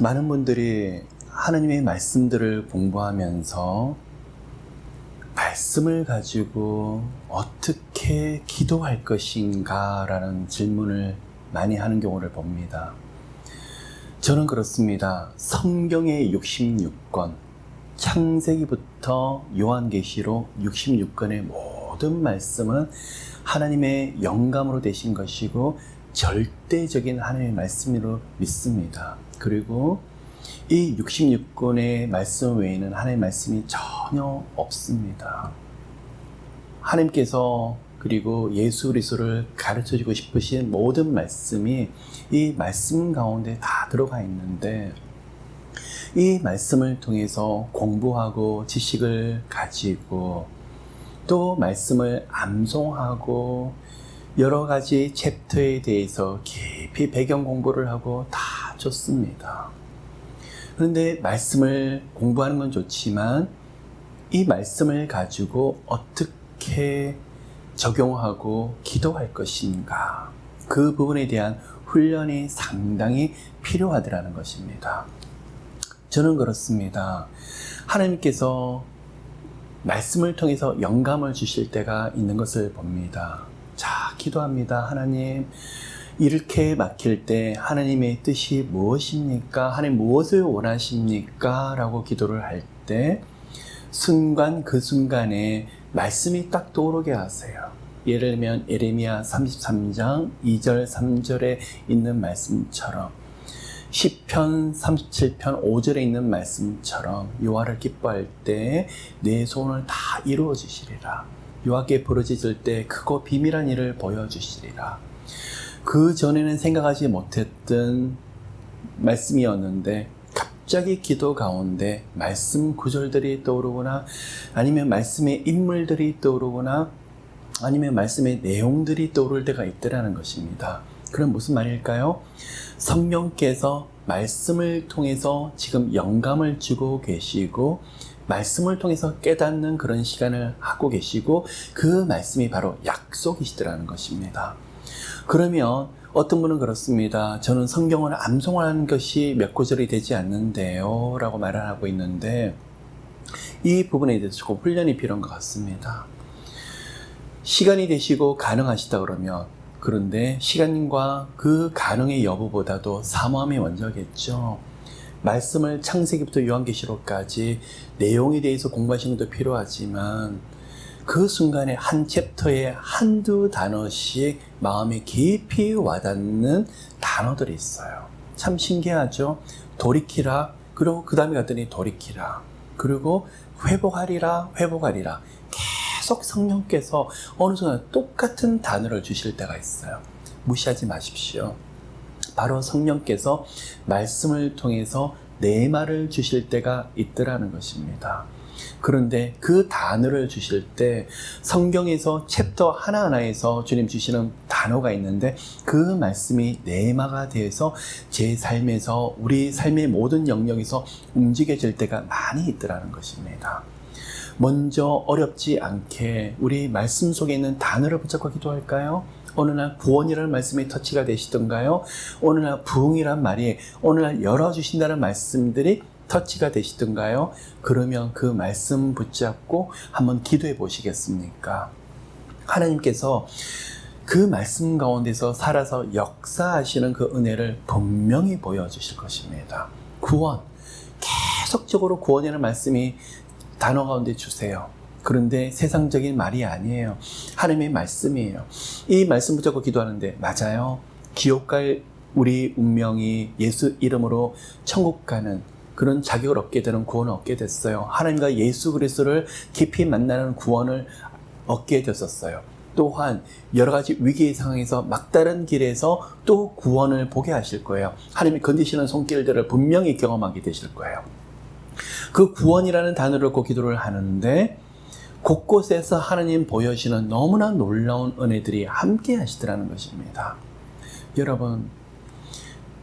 많은 분들이 하나님의 말씀들을 공부하면서 말씀을 가지고 어떻게 기도할 것인가 라는 질문을 많이 하는 경우를 봅니다. 저는 그렇습니다. 성경의 66권, 창세기부터 요한계시록 66권의 모든 말씀은 하나님의 영감으로 되신 것이고 절대적인 하나님의 말씀으로 믿습니다. 그리고 이 66권의 말씀 외에는 하나님의 말씀이 전혀 없습니다. 하나님께서 그리고 예수 그리스도를 가르쳐 주고 싶으신 모든 말씀이 이 말씀 가운데 다 들어가 있는데 이 말씀을 통해서 공부하고 지식을 가지고 또 말씀을 암송하고 여러 가지 챕터에 대해서 깊이 배경 공부를 하고 다 좋습니다. 그런데 말씀을 공부하는 건 좋지만 이 말씀을 가지고 어떻게 적용하고 기도할 것인가 그 부분에 대한 훈련이 상당히 필요하더라는 것입니다. 저는 그렇습니다. 하나님께서 말씀을 통해서 영감을 주실 때가 있는 것을 봅니다. 자, 기도합니다. 하나님, 이렇게 막힐 때 하나님의 뜻이 무엇입니까? 하나님 무엇을 원하십니까? 라고 기도를 할 때 순간 그 순간에 말씀이 딱 떠오르게 하세요. 예를 들면 에레미야 33장 2절 3절에 있는 말씀처럼 시편 37편 5절에 있는 말씀처럼 요하를 기뻐할 때 내 소원을 다 이루어 주시리라. 요하께 부르짖을 때 크고 비밀한 일을 보여 주시리라. 그 전에는 생각하지 못했던 말씀이었는데 갑자기 기도 가운데 말씀 구절들이 떠오르거나 아니면 말씀의 인물들이 떠오르거나 아니면 말씀의 내용들이 떠오를 때가 있더라는 것입니다. 그럼 무슨 말일까요? 성령께서 말씀을 통해서 지금 영감을 주고 계시고 말씀을 통해서 깨닫는 그런 시간을 하고 계시고 그 말씀이 바로 약속이시더라는 것입니다. 그러면 어떤 분은 그렇습니다. 저는 성경을 암송하는 것이 몇 구절이 되지 않는데요. 라고 말을 하고 있는데 이 부분에 대해서 조금 훈련이 필요한 것 같습니다. 시간이 되시고 가능하시다 그러면 그런데 시간과 그 가능의 여부보다도 사모함이 먼저겠죠. 말씀을 창세기부터 요한계시록까지 내용에 대해서 공부하시는 것도 필요하지만 그 순간에 한 챕터에 한두 단어씩 마음에 깊이 와닿는 단어들이 있어요. 참 신기하죠? 돌이키라. 그리고 그 다음에 갔더니 돌이키라. 그리고 회복하리라, 회복하리라. 계속 성령께서 어느 순간 똑같은 단어를 주실 때가 있어요. 무시하지 마십시오. 바로 성령께서 말씀을 통해서 내 말을 주실 때가 있더라는 것입니다. 그런데 그 단어를 주실 때 성경에서 챕터 하나하나에서 주님 주시는 단어가 있는데 그 말씀이 내마가 되어서 제 삶에서 우리 삶의 모든 영역에서 움직여질 때가 많이 있더라는 것입니다. 먼저 어렵지 않게 우리 말씀 속에 있는 단어를 붙잡고 기도할까요? 어느 날 구원이라는 말씀이 터치가 되시던가요? 어느 날 부흥이란 말이 어느 날 열어주신다는 말씀들이 터치가 되시던가요? 그러면 그 말씀 붙잡고 한번 기도해 보시겠습니까? 하나님께서 그 말씀 가운데서 살아서 역사하시는 그 은혜를 분명히 보여주실 것입니다. 구원. 계속적으로 구원이라는 말씀이 단어 가운데 주세요. 그런데 세상적인 말이 아니에요. 하나님의 말씀이에요. 이 말씀 붙잡고 기도하는데 맞아요. 갈 우리 운명이 예수 이름으로 천국 가는 그런 자격을 얻게 되는 구원을 얻게 됐어요. 하나님과 예수 그리스도를 깊이 만나는 구원을 얻게 됐었어요. 또한 여러 가지 위기의 상황에서 막다른 길에서 또 구원을 보게 하실 거예요. 하나님이 건지시는 손길들을 분명히 경험하게 되실 거예요. 그 구원이라는 단어를 꼭 기도를 하는데 곳곳에서 하나님 보여주시는 너무나 놀라운 은혜들이 함께 하시더라는 것입니다. 여러분,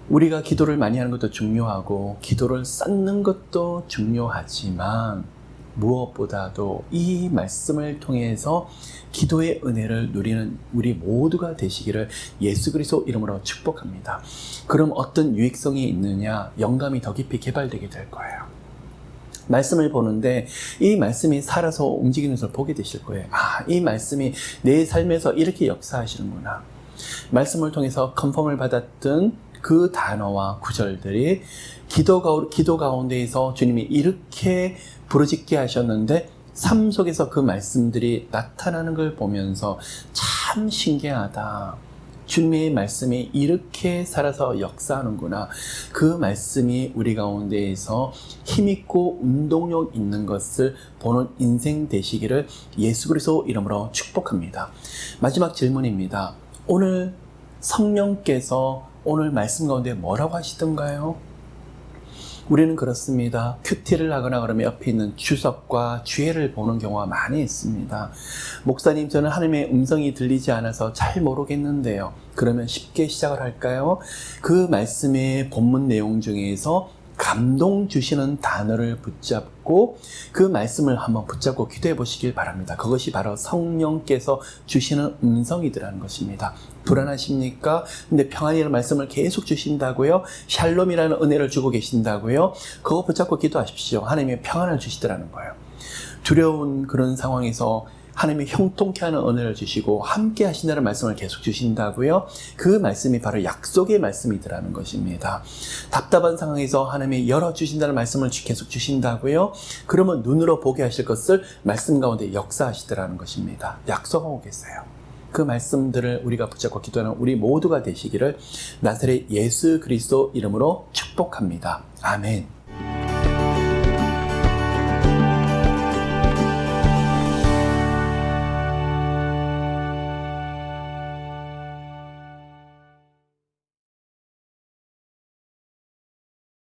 우리가 기도를 많이 하는 것도 중요하고, 기도를 쌓는 것도 중요하지만, 무엇보다도 이 말씀을 통해서 기도의 은혜를 누리는 우리 모두가 되시기를 예수 그리스도 이름으로 축복합니다. 그럼 어떤 유익성이 있느냐? 영감이 더 깊이 개발되게 될 거예요. 말씀을 보는데 이 말씀이 살아서 움직이는 것을 보게 되실 거예요. 아, 이 말씀이 내 삶에서 이렇게 역사하시는구나. 말씀을 통해서 컨펌을 받았던 그 단어와 구절들이 기도, 가, 기도 가운데에서 주님이 이렇게 부르짖게 하셨는데 삶 속에서 그 말씀들이 나타나는 걸 보면서 참 신기하다. 주님의 말씀이 이렇게 살아서 역사하는구나. 그 말씀이 우리 가운데에서 힘있고 운동력 있는 것을 보는 인생 되시기를 예수 그리스도 이름으로 축복합니다. 마지막 질문입니다. 오늘 성령께서 오늘 말씀 가운데 뭐라고 하시던가요? 우리는 그렇습니다. 큐티를 하거나 그러면 옆에 있는 주석과 주애를 보는 경우가 많이 있습니다. 목사님, 저는 하나님의 음성이 들리지 않아서 잘 모르겠는데요. 그러면 쉽게 시작을 할까요? 그 말씀의 본문 내용 중에서 감동 주시는 단어를 붙잡고 그 말씀을 한번 붙잡고 기도해 보시길 바랍니다. 그것이 바로 성령께서 주시는 음성이더라는 것입니다. 불안하십니까? 근데 평안이라는 말씀을 계속 주신다고요? 샬롬이라는 은혜를 주고 계신다고요? 그거 붙잡고 기도하십시오. 하나님의 평안을 주시더라는 거예요. 두려운 그런 상황에서 하나님이 형통케 하는 은혜를 주시고 함께 하신다는 말씀을 계속 주신다고요. 그 말씀이 바로 약속의 말씀이더라는 것입니다. 답답한 상황에서 하나님이 열어 주신다는 말씀을 계속 주신다고요. 그러면 눈으로 보게 하실 것을 말씀 가운데 역사하시더라는 것입니다. 약속하고 계세요. 그 말씀들을 우리가 붙잡고 기도하는 우리 모두가 되시기를 나사렛 예수 그리스도 이름으로 축복합니다. 아멘.